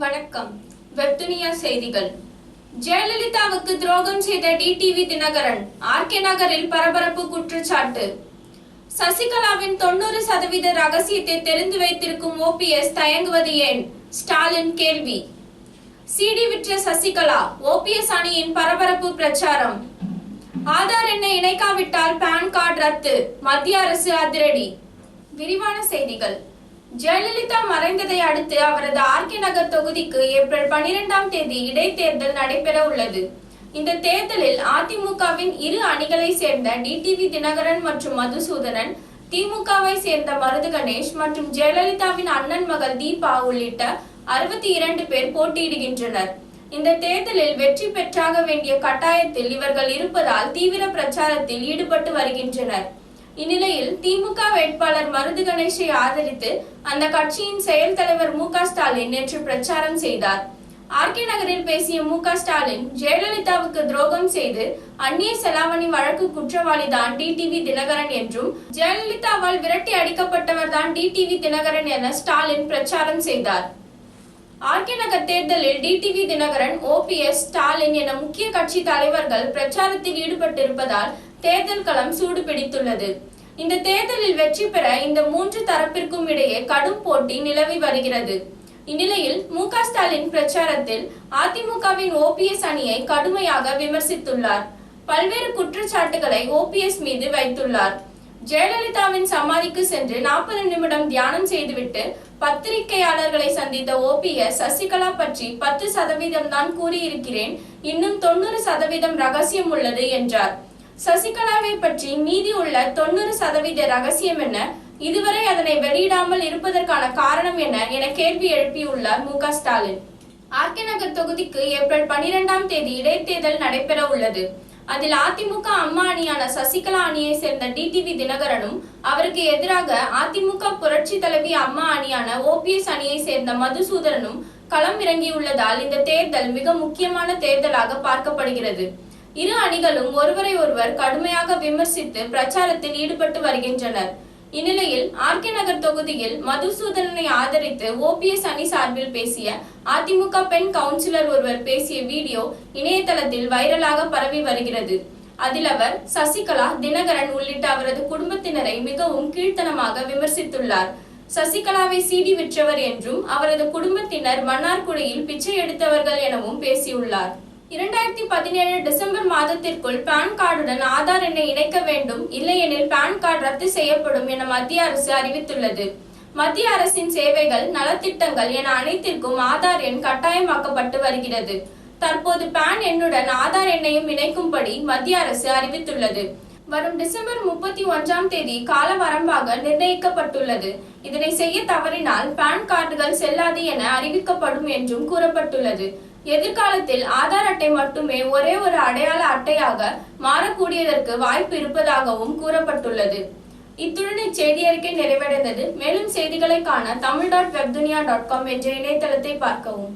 வணக்கம். வெப்துனியா செய்திகள். ஜெயலலிதாவுக்கு துரோகம் செய்த டிடிவி தினகரன் ஆர்கே நகரில் பரபரப்பு குற்றச்சாட்டு. சசிகலாவின் தொண்ணூறு சதவீத ரகசியத்தை தெரிந்து வைத்திருக்கும் ஓபிஎஸ் தயங்குவது ஏன்? ஸ்டாலின் கேள்வி. சிடி விற்ற சசிகலா ஓபிஎஸ் அணியின் பரபரப்பு பிரச்சாரம். ஆதார் எண்ணை இணைக்காவிட்டால் பான் கார்டு ரத்து மத்திய அரசு அதிரடி. விரிவான செய்திகள். ஜெயலலிதா மறைந்ததை அடுத்து அவரது ஆர்கே நகர் தொகுதிக்கு ஏப்ரல் பனிரெண்டாம் தேதி இடைத்தேர்தல் நடைபெற உள்ளது. இந்த தேர்தலில் அதிமுகவின் இரு அணிகளை சேர்ந்த டிடிவி தினகரன் மற்றும் மதுசூதனன் திமுகவை சேர்ந்த மருது கணேஷ் மற்றும் ஜெயலலிதாவின் அண்ணன் மகள் தீபா உள்ளிட்ட அறுபத்தி இரண்டு பேர் போட்டியிடுகின்றனர். இந்த தேர்தலில் வெற்றி பெற்றாக வேண்டிய கட்டாயத்தில் இவர்கள் இருப்பதால் தீவிர பிரச்சாரத்தில் ஈடுபட்டு வருகின்றனர். இந்நிலையில் திமுக வேட்பாளர் மருது கணேஷை ஆதரித்து அந்த கட்சியின் செயல் தலைவர் மு க ஸ்டாலின் நேற்று பிரச்சாரம் செய்தார். ஆர்கே நகரில் பேசிய மு க ஸ்டாலின் ஜெயலலிதாவுக்கு துரோகம் செய்து அந்நிய செலாவணி வழக்கு குற்றவாளி தான் டிடிவி தினகரன் என்றும் ஜெயலலிதாவால் விரட்டி அடிக்கப்பட்டவர் தான் டிடிவி தினகரன் என ஸ்டாலின் பிரச்சாரம் செய்தார். ஆர்கே நகர் தேர்தலில் டிடிவி தினகரன் ஓபிஎஸ் ஸ்டாலின் என முக்கிய கட்சி தலைவர்கள் பிரச்சாரத்தில் ஈடுபட்டிருப்பதால் தேர்தல் களம் சூடு பிடித்துள்ளது இந்த தேர்தலில் வெற்றி பெற இந்த மூன்று தரப்பிற்கும் இடையே கடும் போட்டி நிலவி வருகிறது. இந்நிலையில் மு க ஸ்டாலின் பிரச்சாரத்தில் அதிமுகவின் ஓபிஎஸ் அணியை கடுமையாக விமர்சித்துள்ளார். பல்வேறு குற்றச்சாட்டுகளை ஓபிஎஸ் மீது வைத்துள்ளார். ஜெயலலிதாவின் சமாதிக்கு சென்று நாற்பது நிமிடம் தியானம் செய்துவிட்டு பத்திரிகையாளர்களை சந்தித்த ஓபிஎஸ் சசிகலா பற்றி பத்து சதவீதம் தான் கூறியிருக்கிறேன். இன்னும் தொண்ணூறு சதவீதம் ரகசியம் உள்ளது என்றார். சசிகலாவை பற்றி மீதி உள்ள தொண்ணூறு சதவீத ரகசியம் என்ன? இதுவரை அதனை வெளியிடாமல் இருப்பதற்கான காரணம் என்ன என கேள்வி எழுப்பியுள்ளார் மு க ஸ்டாலின். ஆர்கே நகர் தொகுதிக்கு ஏப்ரல் பனிரெண்டாம் தேதி இடைத்தேர்தல் நடைபெற உள்ளது. அதில் அதிமுக அம்மா அணியான சசிகலா அணியை சேர்ந்த டிடிவி தினகரனும் அவருக்கு எதிராக அதிமுக புரட்சி தலைவி அம்மா அணியான ஓபிஎஸ் அணியை சேர்ந்த மதுசூதரனும் களம் இறங்கியுள்ளதால் இந்த தேர்தல் மிக முக்கியமான தேர்தலாக பார்க்கப்படுகிறது. இரு அணிகளும் ஒருவரை ஒருவர் கடுமையாக விமர்சித்து பிரச்சாரத்தில் ஈடுபட்டு வருகின்றனர். இந்நிலையில் ஆர்கே நகர் தொகுதியில் மதுசூதனனை ஆதரித்து ஓபிஎஸ் அணி சார்பில் பேசிய அதிமுக பெண் கவுன்சிலர் ஒருவர் பேசிய வீடியோ இணையதளத்தில் வைரலாக பரவி வருகிறது. அதில் அவர் சசிகலா தினகரன் உள்ளிட்ட அவரது குடும்பத்தினரை மிகவும் கீழ்த்தனமாக விமர்சித்துள்ளார். சசிகலாவை சீடி விற்றவர் என்றும் அவரது குடும்பத்தினர் மன்னார்குடியில் பிச்சை எடுத்தவர்கள் எனவும் பேசியுள்ளார். இரண்டாயிரத்தி பதினேழு டிசம்பர் மாதத்திற்குள் பான் கார்டுடன் ஆதார் எண்ணை இணைக்க வேண்டும். இல்லையெனில் பான் கார்டு ரத்து செய்யப்படும் என மத்திய அரசு அறிவித்துள்ளது. மத்திய அரசின் சேவைகள் நலத்திட்டங்கள் என அனைத்திற்கும் ஆதார் எண் கட்டாயமாக்கப்பட்டு வருகிறது. தற்போது பான் எண்ணுடன் ஆதார் எண்ணையும் இணைக்கும்படி மத்திய அரசு அறிவித்துள்ளது. வரும் டிசம்பர் முப்பத்தி ஒன்றாம் தேதி கால வரம்பாக நிர்ணயிக்கப்பட்டுள்ளது. இதனை செய்ய தவறினால் பான் கார்டுகள் செல்லாது என அறிவிக்கப்படும் என்றும் கூறப்பட்டுள்ளது. எதிர்காலத்தில் ஆதார் அட்டை மட்டுமே ஒரே ஒரு அடையாள அட்டையாக மாறக்கூடியதற்கு வாய்ப்பு இருப்பதாகவும் கூறப்பட்டுள்ளது. இத்துடன் இச்செய்தி அறிக்கை நிறைவடைந்தது. மேலும் செய்திகளை காண Tamil dot Webdunia dot com என்ற இணையதளத்தை பார்க்கவும்.